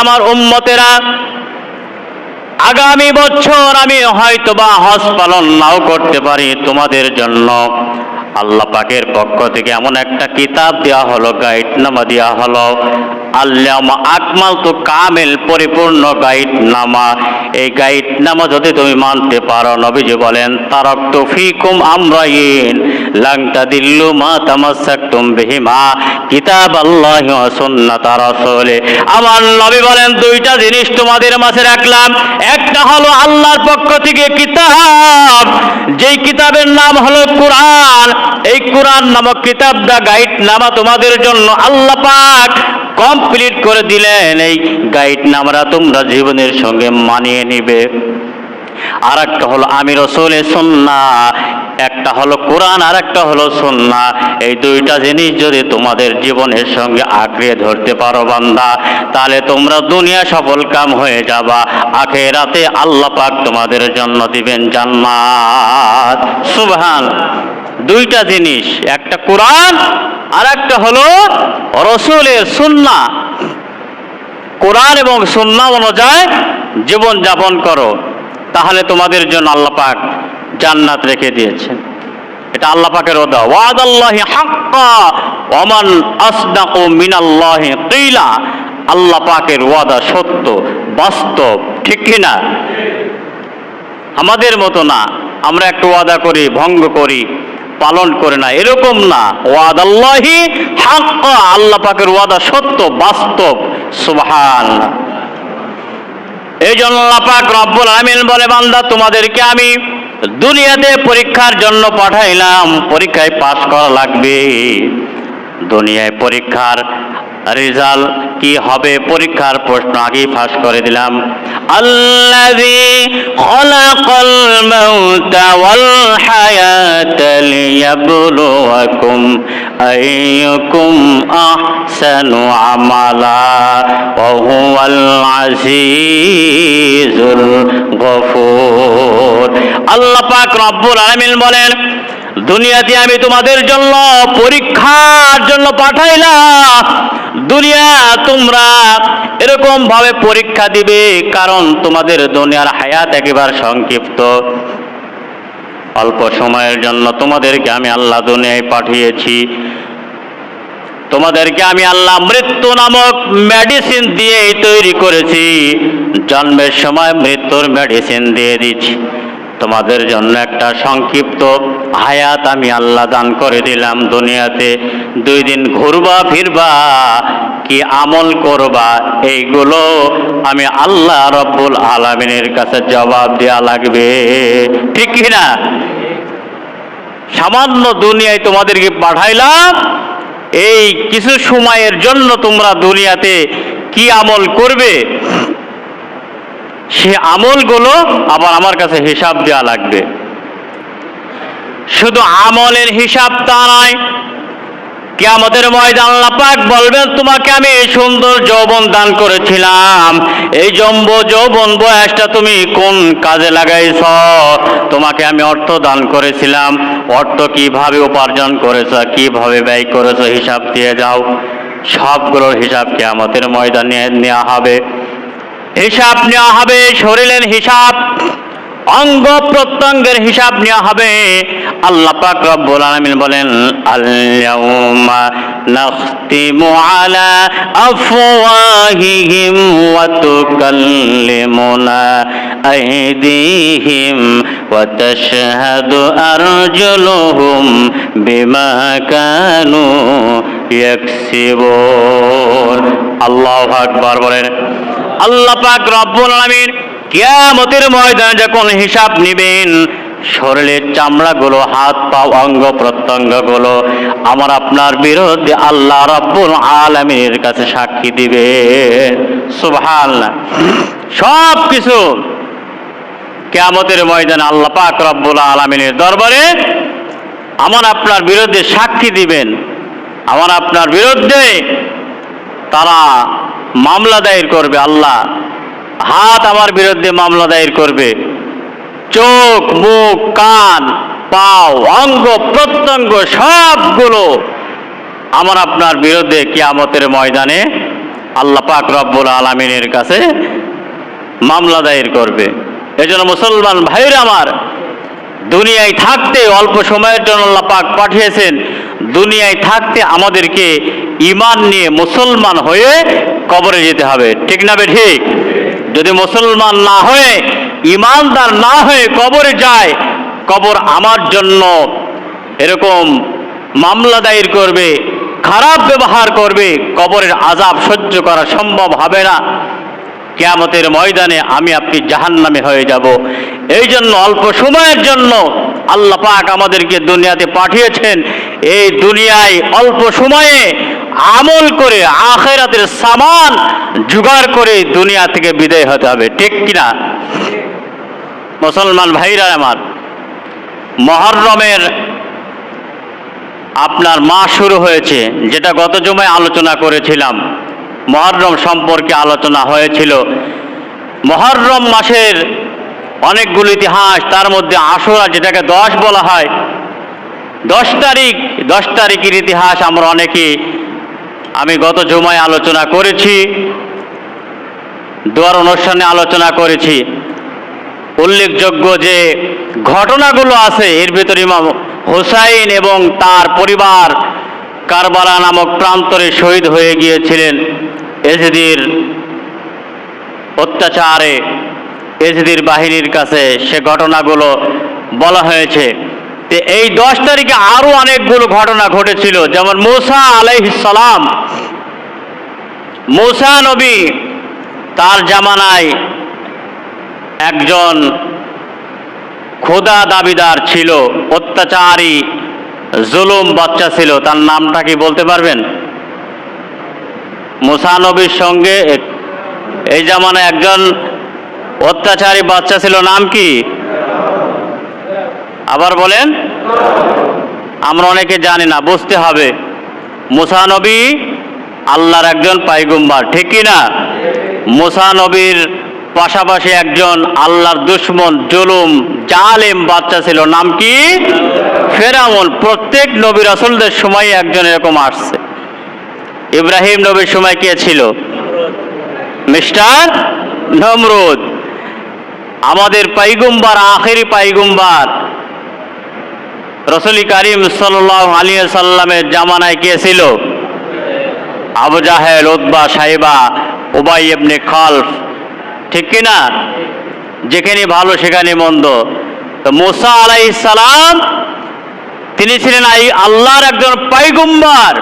আমার উম্মতেরা আগামী বছর আমি হয়তোবা হজ পালন নাও করতে পারি তোমাদের জন্য। আল্লাহ পাকের পক্ষ থেকে এমন একটা কিতাব দেওয়া হলো গাইড নামা দেওয়া হলো আল্লাহ আকমাল তো কামেল পরিপূর্ণ গাইড নামা এই গাইড নামা যদি তুমি মানতে পারো, নবীজি বলেন তারক তো ফিকুম আমরাইন লাংটা দিল্লু মা তামাসাকতুম বিহিমা, কিতাব আল্লাহ সুন্নাত রাসূলে। আমার নবী বলেন, দুইটা জিনিস তোমাদের মাঝে রাখলাম। একটা হলো আল্লাহর পক্ষ থেকে কিতাব। যেই কিতাবের নাম হলো কোরআন এই কোরআন নামক কিতাব দা গাইড নামা তোমাদের জন্য আল্লাহ পাক কমপ্লিট করে দিলেন। এই গাইড নামরা তোমরা জীবনের সঙ্গে মানিয়ে নিবে। আর একটা হলো আমি রসুলের সন্না, একটা হলো কোরআন আর একটা হলো সন্না। এই দুইটা জিনিস যদি তোমাদের জীবনের সঙ্গে আঁকড়িয়ে ধরতে পারো বান্দা, তাহলে তোমরা দুনিয়া সফল কাম হয়ে যাবা। আখেরাতে আল্লাহ পাক তোমাদের জন্য দিবেন জান্নাত। সুবহান। দুইটা জিনিস, একটা কোরআন আর একটা হলো রসুলের সুন্না। কোরআন এবং সুন্না অনুযায়ী জীবন যাপন করো, তাহলে তোমাদের জন্য আল্লাহ পাক জান্নাত রেখে দিয়েছেন। এটা আল্লাহ পাকের ওদা ওয়াদ। আল্লাহি হাক্কা ওমান আসদাকু মিনাল্লাহি কিলা। আল্লাহ পাকের ওয়াদা সত্য, বাস্তব, ঠিক কি না? আমাদের মতো না। আমরা একটা ওয়াদা করি, ভঙ্গ করি। পালন করে না। এরকম না। ওয়াদ আল্লাহি হাক্ক। আল্লাহ পাকের ওয়াদা সত্য, বাস্তব। সুবহান। এই জন্য আল্লাহ পাক রব্বুল আমিন বলে, বান্দা, তোমাদেরকে আমি দুনিয়াতে পরীক্ষার জন্য পাঠাইলাম। পরীক্ষায় পাশ করা লাগবে। দুনিয়ায় পরীক্ষার রেজাল্ট কি হবে? পরীক্ষার প্রশ্ন আগেই ফাঁস করে দিলাম। আল্লাযী আমালা আল্লাহ পাক রব্বুল আলামিন বলেন, দুনিয়াতে আমি তোমাদের জন্য পরীক্ষার জন্য পাঠাইলাম। দুনিয়া তোমরা এরকম ভাবে পরীক্ষা দিবে কারণ তোমাদের দুনিয়ার হায়াত একেবারে সংক্ষিপ্ত। অল্প সময়ের জন্য তোমাদেরকে আমি আল্লাহ দুনিয়ায় পাঠিয়েছি। তোমাদেরকে আমি আল্লাহ মৃত্যু নামক মেডিসিন দিয়ে তৈরি করেছি। জন্মের সময় মৃত্যুর মেডিসিন দিয়ে দিচ্ছি। তোমাদের জন্য একটা সংক্ষিপ্ত হায়াত আমি আল্লাহ দান করে দিলাম দুনিয়াতে। দুই দিন ঘুরবা, ফিরবা, কি আমল করবা, এইগুলো আমি আল্লাহ রব্বুল আলমিনের কাছে জবাব দেওয়া লাগবে। ঠিক না? সামান্য দুনিয়ায় তোমাদেরকে পাঠাইলাম, এই কিছু সময়ের জন্য তোমরা দুনিয়াতে কি আমল করবে? সে আমলগুলো আবার আমার কাছে হিসাব দেওয়া লাগবে। শুধু আমলের হিসাব তা নয়, কেয়ামতের ময়দান আল্লাহ পাক বলবেন, তোমাকে আমি এই সুন্দর যৌবন দান করেছিলাম। এই জম্ব যৌবন বয়সটা তুমি কোন কাজে লাগাইছ? তোমাকে আমি অর্থ দান করেছিলাম। অর্থ কীভাবে উপার্জন করেছ, কীভাবে ব্যয় করেছ, হিসাব দিয়ে যাও। সবগুলোর হিসাব কেয়ামতের ময়দানে নেওয়া হবে। হিসাব নেওয়া হবে, শরীরের হিসাব, অঙ্গ প্রত্যঙ্গের হিসাব নেওয়া হবে। আল্লাহ পাক রব্বুল আলামিন বলেন, আল-ইয়াউমা নাখতিমু আলা আফওয়াহিহিম ওয়া তুকাল্লিমুনা আইদিহিম ওয়া তাশহাদু আরজুলুহুম বিমা কানু ইয়াকসিবুন। আল্লাহু আকবার বলেন আল্লাহ পাক রব্বুল আলামিন কিয়ামতের ময়দানে যখন হিসাব নেবেন শরীরের চামড়াগুলো, হাত পা, অঙ্গ প্রত্যঙ্গগুলো আমার আপনার বিরুদ্ধে আল্লাহ রব্বুল আলামিনের কাছে সাক্ষী দিবে সুবহানাল্লাহ। সব কিছু কিয়ামতের ময়দানে আল্লাহ পাক রব্বুল আলামিনের দরবারে আমার আপনার বিরুদ্ধে সাক্ষী দিবেন। আমার আপনার বিরুদ্ধে তারা মামলা দায়ের করবে আল্লাহ। হাত আমার বিরুদ্ধে মামলা দায়ের করবে। চোখ, মুখ, কান, পাও, অঙ্গ, প্রত্যঙ্গ সবগুলো আমার আপনার বিরুদ্ধে কিয়ামতের ময়দানে আল্লাহ পাক রব্বুল আলমিনের কাছে মামলা দায়ের করবে। এজন্য মুসলমান ভাইরা আমার, দুনিয়ায় থাকতে অল্প সময়ের জন্য আল্লাহ পাক পাঠিয়েছেন। দুনিয়ায় থাকতে আমাদেরকে ইমান নিয়ে মুসলমান হয়ে কবরে যেতে হবে। ঠিক না ঠিক? যদি মুসলমান না হয়ে, ইমানদার না হয়ে কবরে যায়, কবর আমার জন্য এরকম মামলা দায়ের করবে, খারাপ ব্যবহার করবে, কবরের আজাব সহ্য করা সম্ভব হবে না। কেয়ামতের ময়দানে আমি আপনি জাহান্নামে হয়ে যাব। এই জন্য অল্প সময়ের জন্য আল্লাহ আমাদেরকে দুনিয়াতে পাঠিয়েছেন। এই দুনিয়ায় অল্প সময়ে আমল করে আখেরাতের সামান জোগাড় করে দুনিয়া থেকে বিদায় হতে হবে। ঠিক কিনা? মুসলমান ভাইরা আমার, মহরমের আপনার মা শুরু হয়েছে, যেটা গত জমায় আলোচনা করেছিলাম। মহরম সম্পর্কে আলোচনা হয়েছিল। মহরম মাসের অনেকগুলো ইতিহাস, তার মধ্যে আশুরা যেটাকে দশ বলা হয়, দশ তারিখ, দশ তারিখের ইতিহাস আমরা অনেকে আমি গত জমায় আলোচনা করেছি, দোয়ার অনুষ্ঠানে আলোচনা করেছি। উল্লেখযোগ্য যে ঘটনাগুলো আছে, এর ভিতরে ইমাম হোসাইন এবং তার পরিবার কারবালা নামক প্রান্তরে শহীদ হয়ে গিয়েছিলেন এজিদির অত্যাচারে। এজিদির বাহিনীর কাছে সে ঘটনাগুলো বলা হয়েছে। এই দশ তারিখে আরও অনেকগুলো ঘটনা ঘটেছিল। যেমন মুসা আলাইহিসালাম মুসা নবী তার জামানায় একজন খোদা দাবিদার ছিল, অত্যাচারী, জুলুম বাচ্চা ছিল। তার নামটা কি বলতে পারবেন? মুসানবীর সঙ্গে এই জামানায় একজন অত্যাচারী বাচ্চা ছিল। নাম কি? আবার বলেন, আমরা অনেকে জানি না, বুঝতে হবে। মুসানবী আল্লাহর একজন পাইগুম্বার, ঠিক কি না? মুসানবীর পাশাপাশি একজন আল্লাহর দুশ্মন, জুলুম, জালেম বাচ্চা ছিল। নাম কি? ফেরাউন। প্রত্যেক নবী রাসুলদের সময় একজন এরকম আসছে। ইব্রাহিম নবীর সময় কে ছিল? মিস্টার নমরুদ। আমাদের পাইগুম্বার, আখেরি পাইগুম্বার। রসুল করিম সাল্লাহ আলী সাল্লামের জামানায় কে ছিল? আবু জাহেল উদ্বা সাহেবা উবাই ইবনে খালফ। ঠিক কি না? যেখানে ভালো, সেখানে মন্দ। তো মুসা আলাইহিস সালাম, তিনি ছিলেন এই আল্লাহর একজন পাইগুম্বার।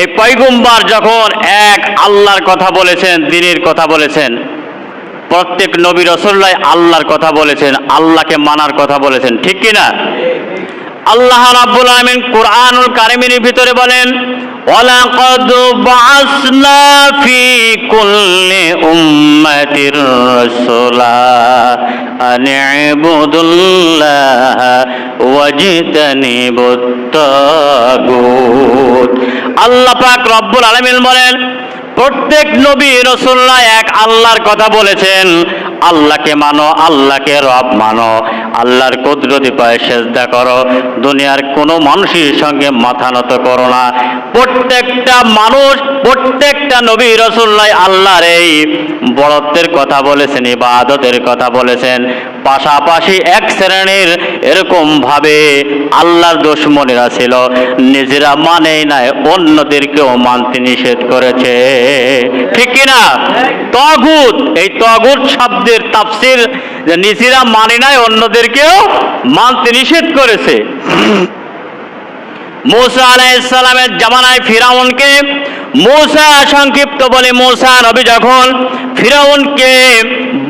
এই পৈগুম্বার যখন এক আল্লাহর কথা বলেছেন, দিনের কথা বলেছেন প্রত্যেক নবী রসুল্লাহ আল্লাহর কথা বলেছেন, আল্লাহকে মানার কথা বলেছেন, ঠিক কি না আল্লাহ রাব্বুল আলামিন কোরআনুল কারিমের ভিতরে বলেন, ওয়ালাকাদ বাআসনা ফি কুল্লি উম্মাতির রাসূলা আন ইবুদুল্লাহ ওয়াজতানিবুত তাগুত আল্লাহ পাক রব্বুল আলামিন বলেন প্রত্যেক নবী রসুল্লাহ এক আল্লাহর কথা বলেছেন। আল্লাহকে মানো, আল্লাহকে রব মানো। আল্লাহর কুদরতি পায়ে সেজদা করো। দুনিয়ার কোনো মানুষের সঙ্গে মাথা নত করো না। প্রত্যেকটা মানুষ, প্রত্যেকটা নবী রসুল্লাহ আল্লাহর এই বড়ত্বের কথা বলেছেন, ইবাদতের কথা বলেছেন। পাশাপাশি এক শ্রেণির এরকম ভাবে আল্লাহর দুশ্মনেরা ছিল। নিজেরা মানেই নাই, অন্যদেরকেও মানতে নিষেধ করেছে। ঠিক কিনা? তগুত, এই তগুত শব্দের তাফসির যে নিজেরা মানে নাই, অন্যদেরকেও মানতে নিষেধ করেছে। মৌসা আলাইসালামের জামানায় ফিরাউনকে মৌসা সংক্ষিপ্ত বলে মৌসা নবী যখন ফিরাউনকে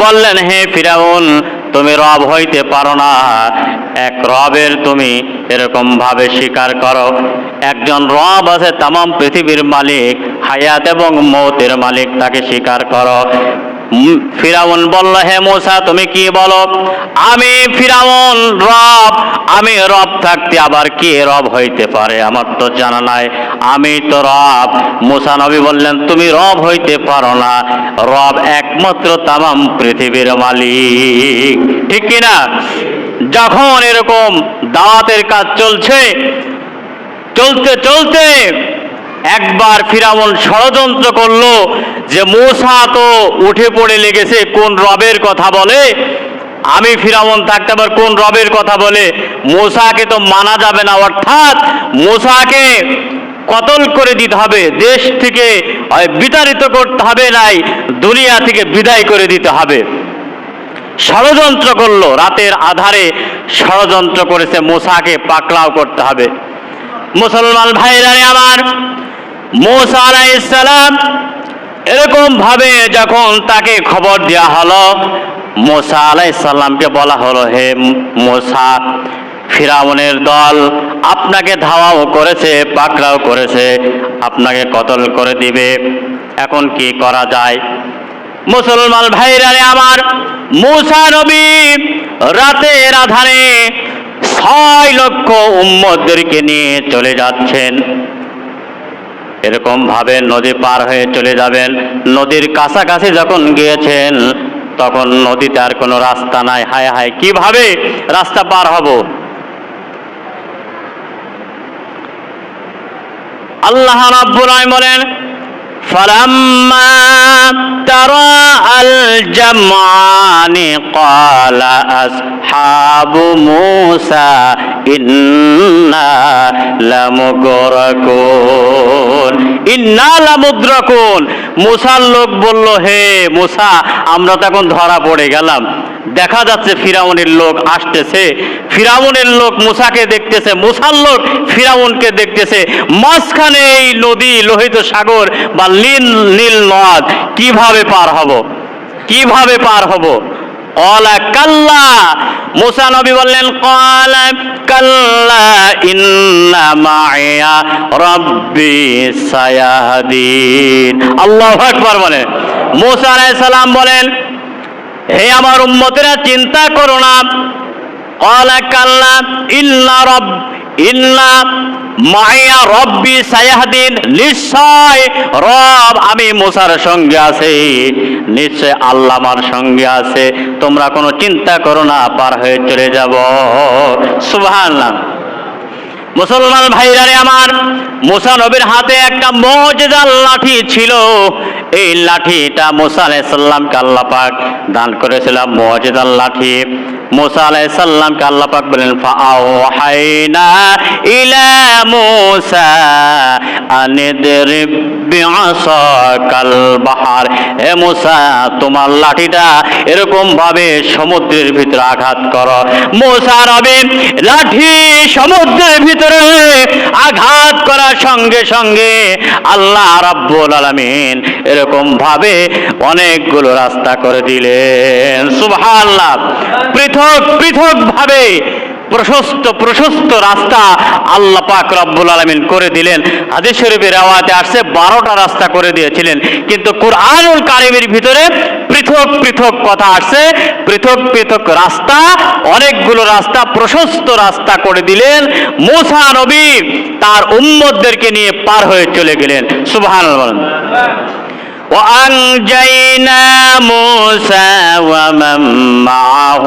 বললেন, হে ফিরাউন, তুমি রব হইতে পারো না। এক রবের তুমি এরকম ভাবে স্বীকার করো। একজন রব আছে তাম পৃথিবীর মালিক, হায়াত এবং মৌতের মালিক, তাকে স্বীকার করো। ফিরাউন বলল, হে মোসা, তুমি কি বলো? আমি ফিরাউন রব। আমি রব থাকতে আবার কে রব হইতে পারে? আমার তো জানা নাই। আমি তো রব। মুসা নবী বললেন, তুমি রব হইতে পারো না। রব একমাত্র তামাম পৃথিবীর মালিক। ঠিক কিনা? যখন এরকম দাওয়াতের কাজ চলছে, চলতে চলতে একবার ফিরাউন ষড়যন্ত্র করল যে মূসা তো উঠে পড়ে লেগেছে, কোন রবের কথা বলে? আমি ফিরাউন থাকতে আবার কোন রবের কথা বলে? মূসাকে তো মানা যাবে না, অর্থাৎ মূসাকে কতল করে দিতে হবে, দেশ থেকে বিতাড়িত করতে হবে নাই, দুনিয়া থেকে বিদায় করে দিতে হবে। ষড়যন্ত্র করল, রাতের আধারে ষড়যন্ত্র করেছে মোসাকে, পাকড়াও করতে হবে। মুসলমান ভাইরা আমার মোসা আলাইসালাম এরকম ভাবে যখন তাকে খবর দেওয়া হলো, মোসা আলাইসাল্লামকে বলা হলো, হে মোসা, ফিরাউনের দল আপনাকে ধাওয়াও করেছে, পাকড়াও করেছে, আপনাকে কতল করে দিবে, এখন কি করা যায়? মুসলমান ভাইরারে আমার, মুসা নবী রাতের আধারে ছয় লক্ষ উম্মতদেরকে নিয়ে চলে যাচ্ছেন। এরকম ভাবে নদী পার হয়ে চলে যাবেন নদীর কাছাকাছি যখন গিয়েছেন তখন নদীতে আর কোনো রাস্তা নাই হায় হায় কিভাবে রাস্তা পার হব আল্লাহ রাব্বুল আলামিন বলেন فلما ترى الجمعان قال أصحاب موسى إنا لمغرقون إنا لمدركون মুসার লোক বলল হে মুসা আমরা তো এখন ধরা পড়ে গেলাম দেখা যাচ্ছে ফিরাউনের লোক আসতেছে ফিরাউনের লোক মুসাকে দেখতেছে মুসার লোক ফিরাউনকে দেখতেছে মাঝখানে এই নদী লোহিত সাগর বা নীল নীল নদ কিভাবে পার হব কীভাবে পার হব? কলা কাল্লা। মুসা নবী কাল্লা মায়া রব্বি আল্লাহ মুসা সালাম বলেন, হে আমার উম্মতেরা, চিন্তা করো না। কলা কাল্লা ইন্না রব ইন্না মায়া রব্বি সায়াহদিন, নিশ্চয় রব আমি সঙ্গে আছে আমার সঙ্গে আছে। তোমরা কোনো চিন্তা করো না, পার হয়ে চলে যাব। সুবহানাল্লাহ। মুসলমান ভাইরারে আমার, মুসা নবীর হাতে একটা মজেদার লাঠি ছিল। এই লাঠিটা মুসা আলাইসাল্লামকে আল্লাহ দান করেছিলাম মজেদার লাঠি। মুসা আলাইসাল্লামকে আল্লাহ পাক বলেন ফাআওহাইনা ইলা মুসা আনিদরিব বিআসাকাল হে মুসা, তোমার লাঠিটা এরকম ভাবে সমুদ্রের ভিতরে আঘাত করো। মুসা রবে, লাঠি সমুদ্রের ভিতরে আঘাত করার সঙ্গে সঙ্গে আল্লাহ রাব্বুল আলামিন এরকম ভাবে অনেকগুলো রাস্তা করে দিলেন। সুবহানাল্লাহ। পৃথক পৃথক ভাবে প্রশস্ত প্রশস্ত রাস্তা আল্লাহ পাক রব্বুল আলমিন করে দিলেন। হাদিস শরীফের আওয়াতে আসছে, বারোটা রাস্তা করে দিয়েছিলেন। কিন্তু কোরআনুল কারিমের ভিতরে পৃথক পৃথক কথা আসছে, পৃথক পৃথক রাস্তা, অনেকগুলো রাস্তা, প্রশস্ত রাস্তা করে দিলেন। মুসা নবী তার উম্মতদেরকে নিয়ে পার হয়ে চলে গেলেন। বলেন وأنجينا موسى ومن معه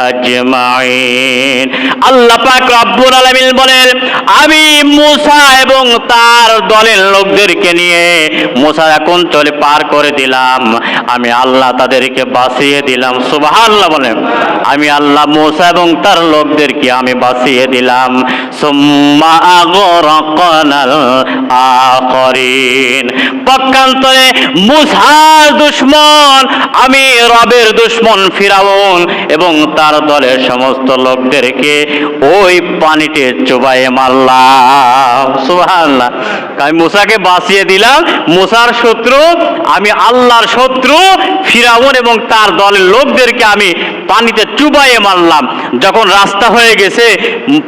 আজমাইন আল্লাহ পাক রব্বুল আলামিন বলেন আমি মুসা এবং তার দলের লোকদেরকে নিয়ে মুসা এখন চলে পার করে দিলাম আমি আল্লাহ তাদেরকে বাঁচিয়ে দিলাম সুবহানাল্লাহ বলেন আমি আল্লাহ মুসা এবং তার লোকদেরকে আমি বাঁচিয়ে দিলাম সুম্মা আগরাকনাল আখরিন পক্ষান্তরে মুসার দুশ্মন, আমি রবের দুশ্মন ফিরাউন এবং তার দলের সমস্ত লোকদেরকে ওই পানিতে চুবাইয়ে মারলাম। সুবহানাল্লাহ। আমি মুসাকে বাঁচিয়ে দিলাম। মুসার শত্রু, আমি আল্লাহর শত্রু, ফিরাউন এবং তার দলের লোকদেরকে আমি পানিতে চুবাইয়ে মারলাম। যখন রাস্তা হয়ে গেছে,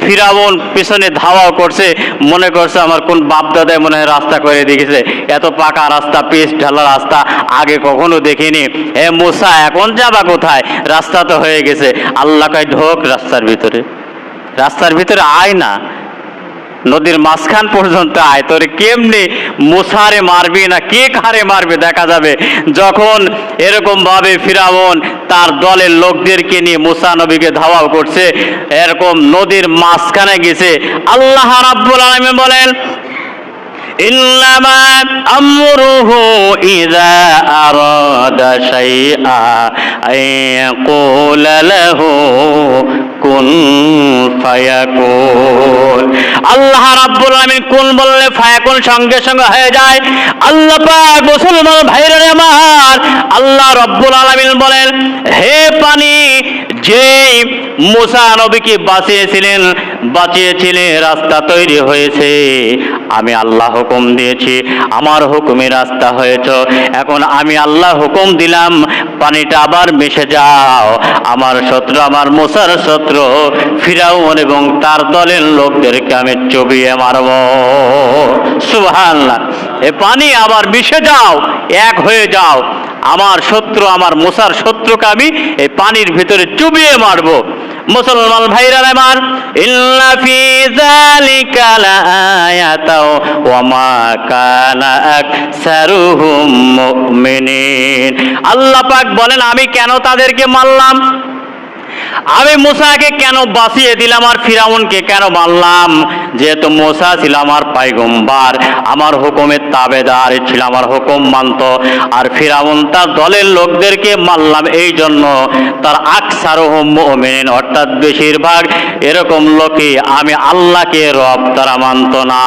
ফিরাউন পিছনে ধাওয়াও করছে, মনে করছে আমার কোন বাপ দাদায় মনে হয় রাস্তা করে দেখেছে এত পাকা রাস্তা পিচ ঢালা রাস্তা আগে কখনো দেখিনি। হে মুসা, এখন যাবা কোথায়? রাস্তা তো হয়ে গেছে। আল্লাহ কয়, ঢোক রাস্তার ভিতরে। রাস্তার ভিতরে আয় না। নদীর মাঝখান পর্যন্ত আয়। তোরে কেমনি মুসারে মারবি না কে কারে মারবে দেখা যাবে। যখন এরকম ভাবে ফিরাউন তার দলের লোকদেরকে নিয়ে মুসা নবীকে ধাওয়াও করছে, এরকম নদীর মাঝখানে গেছে। আল্লাহ রাব্বুল আলামিন বলেন إنما أمره إذا أراد شيئا أن يقول له কুন ফায়াকুন আল্লাহ রাব্বুল আলামিন কোন বললে ফায়াকুন সঙ্গে সঙ্গে হয়ে যায়? আল্লাহ পাক মুসলমান ভাইরা আমার, আল্লাহ রব্বুল আলামিন বলেন, হে পানি যে মুসা নবীকে বাঁচিয়েছিলেন বাঁচিয়েছিলেন, রাস্তা তৈরি হয়েছে। আমি আল্লাহ হুকুম দিয়েছি, আমার হুকুমে রাস্তা হয়েছ। এখন আমি আল্লাহ হুকুম দিলাম, পানিটা আবার মিশে যাও। আমার শত্রু, আমার মুসার শত্রু ফিরাউন এবং তার দলের লোকদেরকে আমি চবিয়ে মারব। সুবহানাল্লাহ। এ পানি আবার মিশে যাও, এক হয়ে যাও। আমার শত্রু, আমার মুসার শত্রুকে আমি এই পানির ভিতরে চুবিয়ে মারব। মুসলমান ভাইরা আমার কানা আল্লাহ পাক বলেন, আমি কেন তাদেরকে মারলাম? আমি মুসাকে কেন বাঁচিয়ে দিলাম আর ফিরাউনকে কেন মারলাম? যেহেতু মুসা ছিল আমার পাইগম্বার, আমার হুকুমের তাবেদার ছিল আমার হুকুম মানত। আর ফিরাউন তার দলের লোকদেরকে মারলাম এই জন্য। তার আকসার অর্থাৎ বেশিরভাগ এরকম লোকে আমি আল্লাহকে রব তারা মানত না।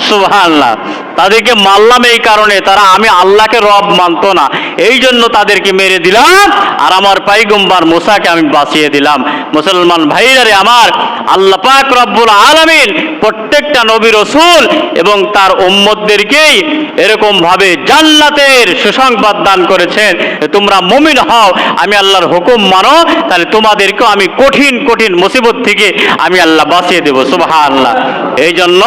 সুবহানাল্লাহ। তাদেরকে মারলাম এই কারণে, তারা আমি আল্লাহকে রব মানত না। এই জন্য তাদেরকে মেরে দিলাম আর আমার পাইগম্বার মোসাকে আমি বাঁচিয়ে দিলাম। মুসলমান ভাইরারে আমার, আল্লাহ পাক রব্বুল আলামিন প্রত্যেকটা নবী রসুল এবং তার উম্মতদেরকেই এরকম ভাবে জান্নাতের সুসংবাদ দান করেছেন তোমরা মুমিন হও, আমি আল্লাহর হুকুম মানো, তাহলে তোমাদেরকেও আমি কঠিন কঠিন মুসিবত থেকে আমি আল্লাহ বাঁচিয়ে দেবো, সুবহানাল্লাহ। এই জন্য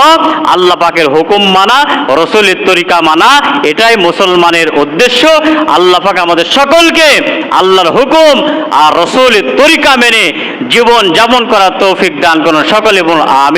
আল্লাহ পাকের হুকুম মানা, রসুলের তরিকা মানা, এটাই মুসলমানের উদ্দেশ্য। আল্লাহ পাক আমাদের সকলকে আল্লাহর হুকুম আর রসুলের তরিকা মেনে জীবন যাপন করার তৌফিক দান করুন। সকলে বলুন আমি